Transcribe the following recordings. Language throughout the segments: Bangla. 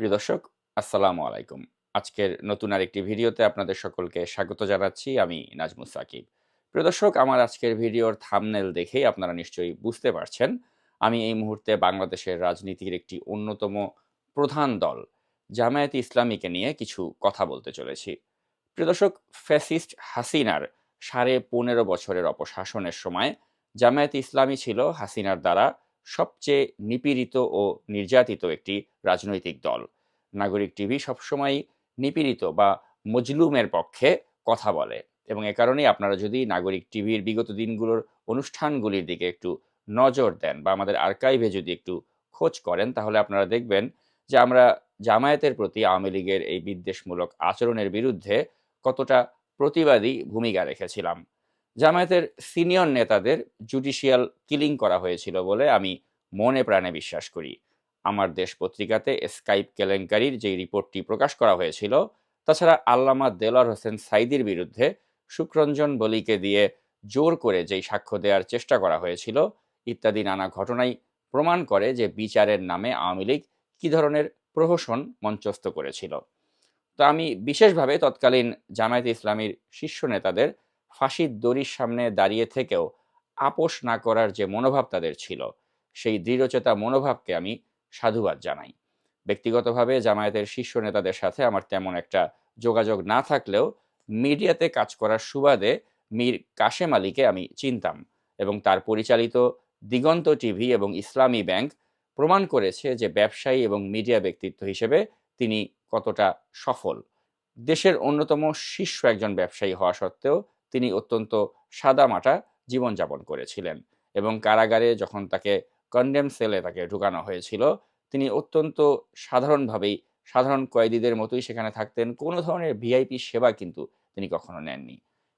প্রিয় দর্শক, আসসালামু আলাইকুম। আজকের নতুন আরেকটি ভিডিওতে আপনাদের সকলকে স্বাগত জানাচ্ছি আমি নাজমুস সাকিব। প্রিয় দর্শক, আমার আজকের ভিডিওর থামনেল দেখেই আপনারা নিশ্চয়ই বুঝতে পারছেন, আমি এই মুহূর্তে বাংলাদেশের রাজনীতির একটি অন্যতম প্রধান দল, জামায়াতে ইসলামীকে নিয়ে কিছু কথা বলতে চলেছি। প্রিয় দর্শক, ফ্যাসিস্ট হাসিনার সাড়ে পনেরো বছরের অপশাসনের সময় জামায়াতে ইসলামী ছিল হাসিনার দ্বারা সবচেয়ে নিপীড়িত ও নির্যাতিত একটি রাজনৈতিক দল। নাগরিক টিভি সবসময় নিপীড়িত বা মজলুমের পক্ষে কথা বলে এবং এ কারণেই আপনারা যদি নাগরিক টিভির বিগত দিনগুলোর অনুষ্ঠানগুলির দিকে একটু নজর দেন বা আমাদের আর্কাইভে যদি একটু খোঁজ করেন, তাহলে আপনারা দেখবেন যে আমরা জামায়াতের প্রতি আওয়ামী লীগের এই বিদ্বেষমূলক আচরণের বিরুদ্ধে কতটা প্রতিবাদী ভূমিকা রেখেছিলাম। জামায়াতের সিনিয়র নেতাদের জুডিশিয়াল কিলিং করা হয়েছিল বলে আমি মনে প্রাণে বিশ্বাস করি। আমার দেশ পত্রিকাতে স্কাইপ কেলেঙ্কারির যে রিপোর্টটি প্রকাশ করা হয়েছিল, তাছাড়া আল্লামা দেলার হোসেন সাইদির বিরুদ্ধে শুক্রঞ্জন বলিকে দিয়ে জোর করে যেই সাক্ষ্য দেওয়ার চেষ্টা করা হয়েছিল, ইত্যাদি নানা ঘটনাই প্রমাণ করে যে বিচারের নামে আওয়ামী লীগ কী ধরনের প্রহসন মঞ্চস্থ করেছিল। তো আমি বিশেষভাবে তৎকালীন জামায়াত ইসলামীর শীর্ষ নেতাদের ফাঁসির দড়ির সামনে দাঁড়িয়ে থেকেও আপোষ না করার যে মনোভাব তাদের ছিল, সেই দৃঢ়চেতা মনোভাবকে আমি সাধুবাদ জানাই। ব্যক্তিগতভাবে জামায়াতের শীর্ষ নেতাদের সাথে আমার তেমন একটা যোগাযোগ না থাকলেও মিডিয়াতে কাজ করার সুবাদে মীর কাশেম আলীকে আমি চিনতাম এবং তার পরিচালিত দিগন্ত টিভি এবং ইসলামী ব্যাংক প্রমাণ করেছে যে ব্যবসায়ী এবং মিডিয়া ব্যক্তিত্ব হিসেবে তিনি কতটা সফল। দেশের অন্যতম শীর্ষ একজন ব্যবসায়ী হওয়া সত্ত্বেও তিনি অত্যন্ত সাদামাটা জীবনযাপন করেছিলেন এবং কারাগারে যখন তাকে কন্ডেম সেলে তাকে ঢুকানো হয়েছিল, তিনি অত্যন্ত সাধারণভাবেই, সাধারণ কয়েদিদের মতোই সেখানে থাকতেন। কোনো ধরনের ভিআইপি সেবা কিন্তু তিনি কখনো নেননি।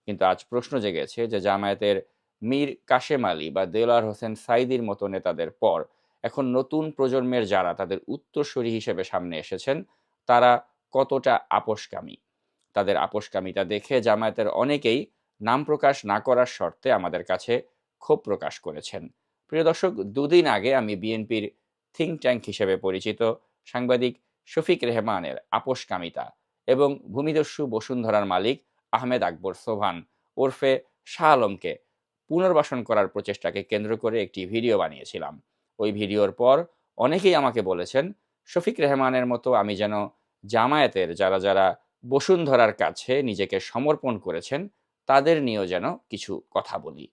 কিন্তু আজ প্রশ্ন জেগেছে যে জামায়াতের মীর কাশেম আলী বা দেলার হোসেন সাইদির মতো নেতাদের পর এখন নতুন প্রজন্মের যারা তাদের উত্তরসূরি হিসেবে সামনে এসেছেন, তারা কতটা আপোষকামী? তাদের আপোষকামিতা দেখে জামায়াতের অনেকেই নাম প্রকাশ না করার শর্তে আমাদের কাছে ক্ষোভ প্রকাশ করেছেন। প্রিয় দর্শক, দুদিন আগে আমি বিএনপির থিঙ্ক ট্যাঙ্ক হিসেবে পরিচিত সাংবাদিক শফিক রেহমানের আপোষকামিতা এবং ভূমিদস্যু বসুন্ধরার মালিক আহমেদ আকবর সোভান ওরফে শাহ আলমকে পুনর্বাসন করার প্রচেষ্টাকে কেন্দ্র করে একটি ভিডিও বানিয়েছিলাম। ওই ভিডিওর পর অনেকেই আমাকে বলেছেন, শফিক রেহমানের মতো আমি যেন জামায়াতের যারা যারা বসুন্ধরার কাছে নিজেকে সমর্পণ করেছেন তাদের নিয়েও যেন কিছু কথা বলি।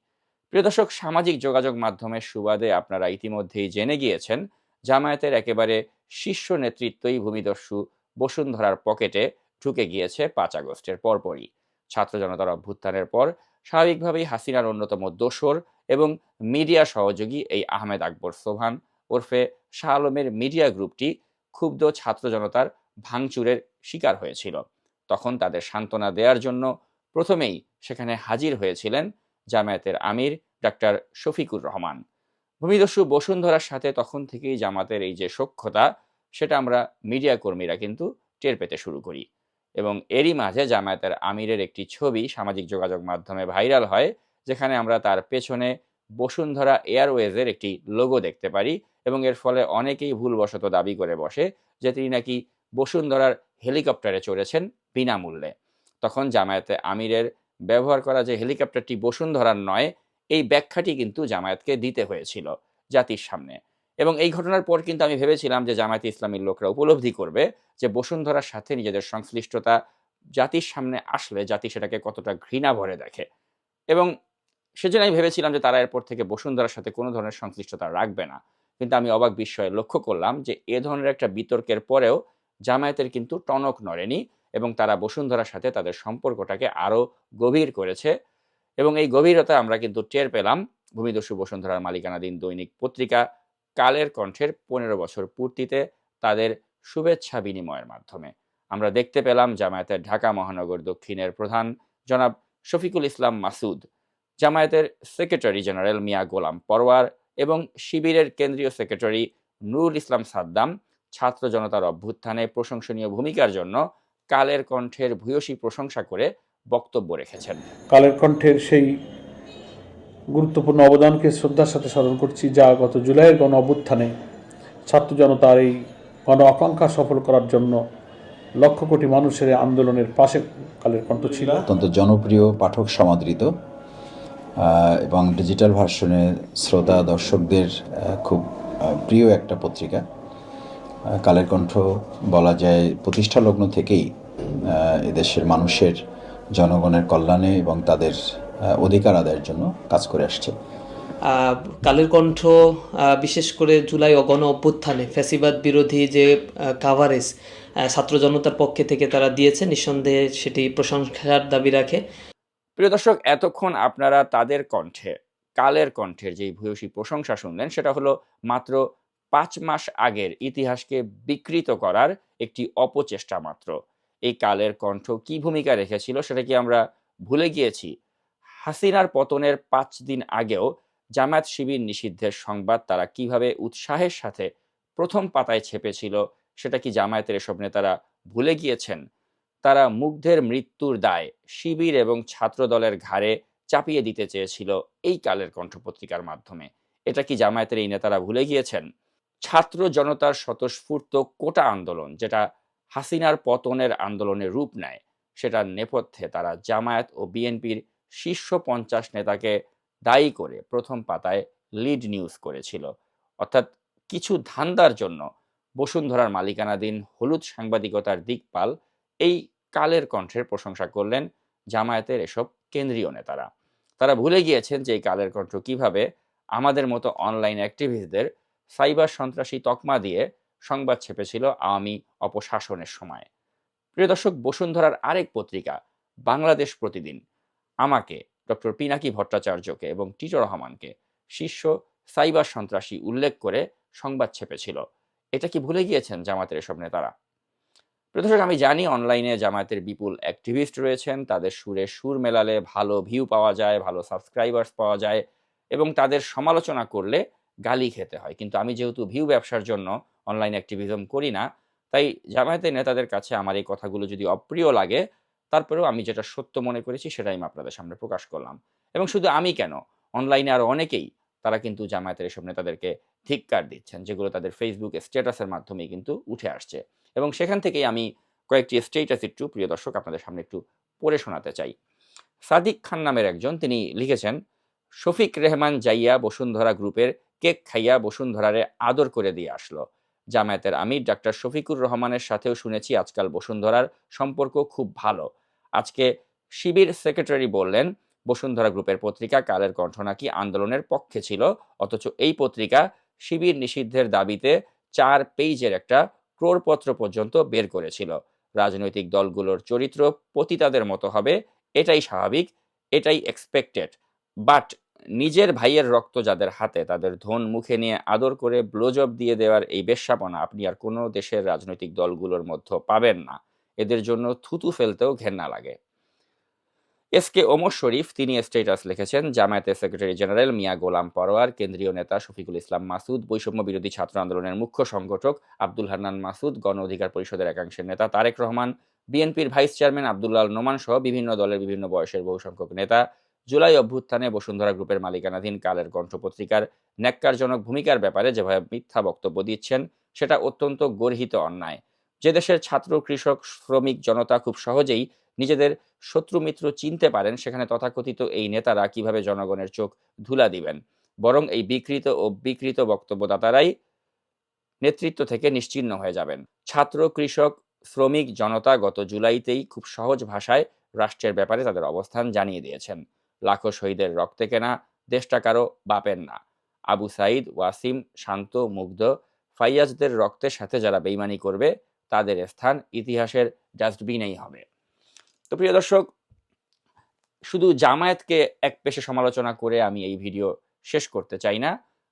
প্রিয় দর্শক, সামাজিক যোগাযোগ মাধ্যমের সুবাদে আপনারা ইতিমধ্যেই জেনে গিয়েছেন, জামায়াতের একেবারে শীর্ষ নেতৃত্বই ভূমিদস্যু বসুন্ধরার পকেটে ঢুকে গিয়েছে পাঁচ আগস্টের পরপরই। ছাত্র জনতার অভ্যুত্থানের পর স্বাভাবিকভাবেই হাসিনার অন্যতম দোসর এবং মিডিয়া সহযোগী এই আহমেদ আকবর সোভান ওরফে শাহ আলমের মিডিয়া গ্রুপটি ক্ষুব্ধ ছাত্র জনতার ভাঙচুরের শিকার হয়েছিল। তখন তাদের সান্ত্বনা দেওয়ার জন্য প্রথমেই সেখানে হাজির হয়েছিলেন জামায়াতের আমির ডাক্তার শফিকুর রহমান। ভূমিদস্যু বসুন্ধরার সাথে তখন থেকেই জামাতের এই যে সক্ষতা সেটা আমরা মিডিয়া কর্মীরা কিন্তু টের পেতে শুরু করি এবং এরই মাঝে জামায়াতের আমিরের একটি ছবি সামাজিক যোগাযোগ মাধ্যমে ভাইরাল হয়, যেখানে আমরা তার পেছনে বসুন্ধরা এয়ারওয়েজের একটি লোগো দেখতে পারি এবং এর ফলে অনেকেই ভুলবশত দাবি করে বসে যে তিনি নাকি বসুন্ধরার হেলিকপ্টারে চড়েছেন বিনামূল্যে। তখন জামায়াতে আমিরের ব্যবহার করা যে হেলিকপ্টারটি বসুন্ধরার নয়, এই ব্যাখ্যাটি কিন্তু জামায়াতকে দিতে হয়েছিল জাতির সামনে। এবং এই ঘটনার পর কিন্তু আমি ভেবেছিলাম যে জামায়াতে ইসলামীর লোকরা উপলব্ধি করবে যে বসুন্ধরার সাথে নিজেদের সংশ্লিষ্টতা জাতির সামনে আসলে জাতি সেটাকে কতটা ঘৃণা ভরে দেখে। এবং সেজন্য আমি ভেবেছিলাম যে তারা এরপর থেকে বসুন্ধরার সাথে কোনো ধরনের সংশ্লিষ্টতা রাখবে না। কিন্তু আমি অবাক বিস্ময়ে লক্ষ্য করলাম যে এ ধরনের একটা বিতর্কের পরেও জামায়াতের কিন্তু টনক নড়েনি। এবং তারা বসুন্ধরার সাথে তাদের সম্পর্কটাকে আরও গভীর করেছে। এবং এই গভীরতা আমরা কিন্তু টের পেলাম ভূমিদস্যু বসুন্ধরার মালিকানাধীন দৈনিক পত্রিকা কালের কণ্ঠের পনেরো বছর পূর্তিতে তাদের শুভেচ্ছা বিনিময়ের মাধ্যমে। আমরা দেখতে পেলাম জামায়াতের ঢাকা মহানগর দক্ষিণের প্রধান জনাব শফিকুল ইসলাম মাসুদ, জামায়াতের সেক্রেটারি জেনারেল মিয়া গোলাম পরওয়ার এবং শিবিরের কেন্দ্রীয় সেক্রেটারি নুরুল ইসলাম সাদ্দাম ছাত্র জনতার অভ্যুত্থানে প্রশংসনীয় ভূমিকার জন্য কালের কণ্ঠের ভূয়সী প্রশংসা করে বক্তব্য রেখেছেন। কালের কণ্ঠের সেই গুরুত্বপূর্ণ অবদানকে শ্রদ্ধার সাথে স্মরণ করছি যা গত জুলাইয়ের গণ অভ্যুত্থানে ছাত্র জনতার এই গণ আকাঙ্ক্ষা সফল করার জন্য লক্ষ কোটি মানুষের আন্দোলনের পাশে কালের কণ্ঠ ছিল। অত্যন্ত জনপ্রিয় পাঠক সমাদৃত এবং ডিজিটাল ভার্সনে শ্রোতা দর্শকদের খুব প্রিয় একটা পত্রিকা। কালের কণ্ঠ বলা যায় প্রতিষ্ঠা লগ্ন থেকেই এদেশের মানুষের জনগণের কল্যাণে এবং তাদের অধিকার আদায়ের জন্য কাজ করে আসছে। কালের কণ্ঠ বিশেষ করে জুলাই ও গণ অভ্যুত্থানে ফ্যাসিবাদ বিরোধী যে কাভারেজ ছাত্র জনতার পক্ষে থেকে তারা দিয়েছে নিঃসন্দেহে সেটি প্রশংসার দাবি রাখে। প্রিয় দর্শক এতক্ষণ আপনারা তাদের কণ্ঠে কালের কণ্ঠের যেই ভূয়সী প্রশংসা শুনলেন সেটা হলো মাত্র পাঁচ মাস আগের ইতিহাসকে বিকৃত করার একটি অপচেষ্টা মাত্র। এই কালের কণ্ঠ কি ভূমিকা রেখেছিল সেটা কি আমরা ভুলে গিয়েছি? হাসিনার পতনের পাঁচ দিন আগেও জামায়াত শিবির নিষিদ্ধের সংবাদ তারা কীভাবে উৎসাহের সাথে প্রথম পাতায় ছেপেছিল সেটা কি জামায়াতের এসব নেতারা ভুলে গিয়েছেন? তারা মুগ্ধের মৃত্যুর দায় শিবির এবং ছাত্র দলের ঘাড়ে চাপিয়ে দিতে চেয়েছিল এই কালের কণ্ঠ পত্রিকার মাধ্যমে। এটা কি জামায়াতের এই নেতারা ভুলে গিয়েছেন? ছাত্র জনতার স্বতঃস্ফূর্ত কোটা আন্দোলন, যেটা হাসিনার পতনের আন্দোলনের রূপ নেয়, সেটার নেপথ্যে তারা জামায়াত ও বিএনপির শীর্ষ পঞ্চাশ নেতাকে দায়ী করে প্রথম পাতায় লিড নিউজ করেছিল। অর্থাৎ কিছু ধান্দার জন্য বসুন্ধরার মালিকানাধীন হলুদ সাংবাদিকতার দিকপাল এই কালের কণ্ঠের প্রশংসা করলেন জামায়াতের এসব কেন্দ্রীয় নেতারা। তারা ভুলে গিয়েছেন যে এই কালের কণ্ঠ কীভাবে আমাদের মতো অনলাইন অ্যাক্টিভিস্টদের সাইবার সন্ত্রাসী তকমা দিয়ে সংবাদ ছেপেছিল আওয়ামী অপশাসনের সময়। প্রিয় দর্শক, বসুন্ধরার আরেক পত্রিকা, বাংলাদেশ প্রতিদিন। আমাকে ডক্টর পিনাকি ভট্টাচার্যকে এবং টিটো রহমানকে শীর্ষ সাইবার সন্ত্রাসী উল্লেখ করে সংবাদ ছেপেছিল। এটা কি ভুলে গিয়েছেন জামাতের এসব নেতারা? প্রদর্শক আমি জানি অনলাইনে জামায়াতের বিপুল অ্যাক্টিভিস্ট রয়েছেন, তাদের সুরে সুর মেলালে ভালো ভিউ পাওয়া যায়, ভালো সাবস্ক্রাইবার্স পাওয়া যায় এবং তাদের সমালোচনা করলে গালি খেতে হয়। কিন্তু আমি যেহেতু ভিউ ব্যবসার জন্য অনলাইন অ্যাক্টিভিজম করি না, তাই জামায়াতের নেতাদের কাছে আমার এই কথাগুলো যদি অপ্রিয় লাগে, তারপরেও আমি যেটা সত্য মনে করেছি সেটাই আমি আপনাদের সামনে প্রকাশ করলাম। এবং শুধু আমি কেন? অনলাইনে আরও অনেকেই তারা কিন্তু জামায়াতের এসব নেতাদেরকে ধিক্কার দিচ্ছেন, যেগুলো তাদের ফেসবুক স্ট্যাটাসের মাধ্যমেই কিন্তু উঠে আসছে। এবং সেখান থেকেই আমি কয়েকটি স্টেটাস একটু, প্রিয় দর্শক, আপনাদের সামনে একটু পড়ে শোনাতে চাই। সাদিক খান নামের একজন, তিনি লিখেছেন, শফিক রেহমান জাইয়া বসুন্ধরা গ্রুপের কেক খাইয়া বসুন্ধরারে আদর করে দিয়ে আসলো। জামায়াতের আমির ডাক্তার শফিকুর রহমানের সাথেও শুনেছি আজকাল বসুন্ধরার সম্পর্ক খুব ভালো। আজকে শিবির সেক্রেটারি বললেন, বসুন্ধরা গ্রুপের পত্রিকা কালের কণ্ঠ নাকি আন্দোলনের পক্ষে ছিল, অথচ এই পত্রিকা শিবির নিষিদ্ধের দাবিতে চার পেজের একটা ক্রোড়পত্র পর্যন্ত বের করেছিল। রাজনৈতিক দলগুলোর চরিত্র পতিতাদের মতো হবে, এটাই স্বাভাবিক, এটাই এক্সপেক্টেড বাট নিজের ভাইয়ের রক্ত যাদের হাতে, তাদের ধন মুখে নিয়ে আদর করে ব্লোজব দিয়ে দেওয়ার এই বেশ্যাপনা আপনি আর কোনো দেশের রাজনৈতিক দলগুলোর মধ্যে পাবেন না। এদের জন্য থুতু ফেলতেও ঘেন্না লাগে। এস কে ওমর শরীফ, তিনি স্টেটাস লিখেছেন, জামায়াতের সেক্রেটারি জেনারেল মিয়া গোলাম পরোয়ার, কেন্দ্রীয় নেতা শফিকুল ইসলাম মাসুদ, বৈষম্য বিরোধী ছাত্র আন্দোলনের মুখ্য সংগঠক আব্দুল হান্নান মাসুদ, গণ অধিকার পরিষদের একাংশের নেতা তারেক রহমান, বিএনপির ভাইস চেয়ারম্যান আবদুল্লাল নোমান সহ বিভিন্ন দলের বিভিন্ন বয়সের বহু সংখ্যক নেতা জুলাই অভ্যুত্থানে বসুন্ধরা গ্রুপের মালিকানাধীন কালের কণ্ঠ পত্রিকার ন্যাক্কারজনক ভূমিকার ব্যাপারে যেভাবে মিথ্যা বক্তব্য দিচ্ছেন, সেটা অত্যন্ত গর্হিত অন্যায়। যে দেশের ছাত্র, কৃষক, শ্রমিক, জনতা খুব সহজেই নিজেদের শত্রু মিত্র চিনতে পারেন, সেখানে তথাকথিত এই নেতারা কীভাবে জনগণের চোখ ধুলা দিবেন? বরং এই বিকৃত ও বিকৃত বক্তব্যদাতারাই নেতৃত্ব থেকে নিশ্চিহ্ন হয়ে যাবেন। ছাত্র, কৃষক, শ্রমিক, জনতা গত জুলাইতেই খুব সহজ ভাষায় রাষ্ট্রের ব্যাপারে তাদের অবস্থান জানিয়ে দিয়েছেন। লাখো শহীদের রক্তে কেনা, দেশটা কারও বাপের না। আবু সাইদ ওয়াসিম, শান্ত, মুগ্ধ, ফাইয়াজদের রক্তের সাথে যারা বেইমানি করবে, তাদের স্থান ইতিহাসের ডাস্টবিনেই হবে। তো প্রিয় দর্শক, শুধু জামায়াতকে এক পেশে সমালোচনা করে আমি এই ভিডিও শেষ করতে চাই না।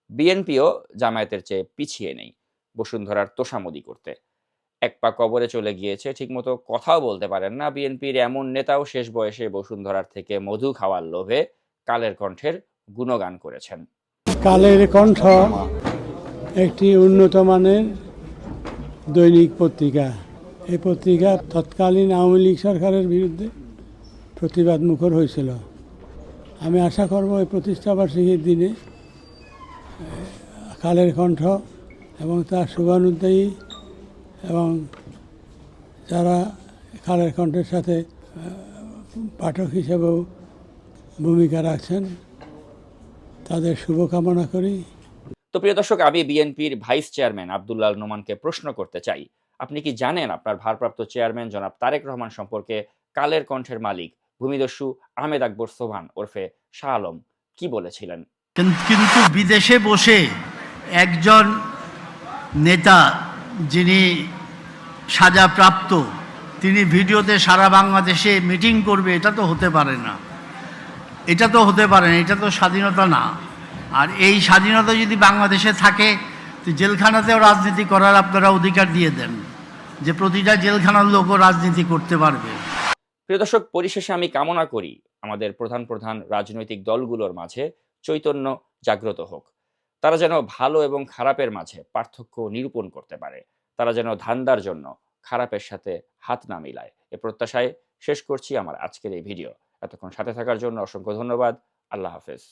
বিএনপিও জামায়াতের চেয়ে পিছিয়ে নেই। বসুন্ধরার তোষামদি করতে। এক পা কবরে চলে গিয়েছে, ঠিকমতো কথাও বলতে পারেন না। বিএনপির এমন নেতাও শেষ বয়সে বসুন্ধরার থেকে মধু খাওয়ার লোভে কালের কণ্ঠের গুণগান করেছেন। কালের কণ্ঠ একটি উন্নত মানের দৈনিক পত্রিকা। এই পত্রিকা তৎকালীন আওয়ামী লীগ সরকারের বিরুদ্ধে প্রতিবাদ মুখর হয়েছিল। আমি আশা করব এই প্রতিষ্ঠাবার্ষিকীর দিনে কালের কণ্ঠ এবং তার শুভানুদ্দায়ী এবং যারা কালের কণ্ঠের সাথে পাঠক হিসেবেও ভূমিকা রাখছেন তাদের শুভকামনা করি। তো প্রিয় দর্শক আমি বিএনপির ভাইস চেয়ারম্যান আবদুল্লাল নোমানকে প্রশ্ন করতে চাই। আপনি কি জানেন আপনার ভারপ্রাপ্ত চেয়ারম্যান জনাব তারেক রহমান সম্পর্কে কালের কণ্ঠের মালিক ভূমিদস্যু আহমেদ আকবর সোভান ওরফে শাহ আলম কি বলেছিলেন? কিন্তু বিদেশে বসে একজন নেতা যিনি সাজাপ্রাপ্ত, তিনি ভিডিওতে সারা বাংলাদেশে মিটিং করবে, এটা তো হতে পারে না। এটা তো হতে পারে না, এটা তো স্বাধীনতা না। আর এই স্বাধীনতা যদি বাংলাদেশে থাকে, তো জেলখানাতেও রাজনীতি করার আপনারা অধিকার দিয়ে দেন যে প্রতিটা জেলখানার লোকও রাজনীতি করতে পারবে। প্রিয় দর্শক, পরিশেষে আমি কামনা করি। আমাদের প্রধান প্রধান রাজনৈতিক দলগুলোর মাঝে চৈতন্য জাগ্রত হোক। তারা যেন ভালো এবং খারাপের মাঝে পার্থক্য নিরূপণ করতে পারে। তারা যেন ধান্দার জন্য খারাপের সাথে হাত না মিলায়। এ প্রত্যাশায় শেষ করছি আমার আজকের এই ভিডিও। এতক্ষণ সাথে থাকার জন্য অসংখ্য ধন্যবাদ। আল্লাহ হাফেজ।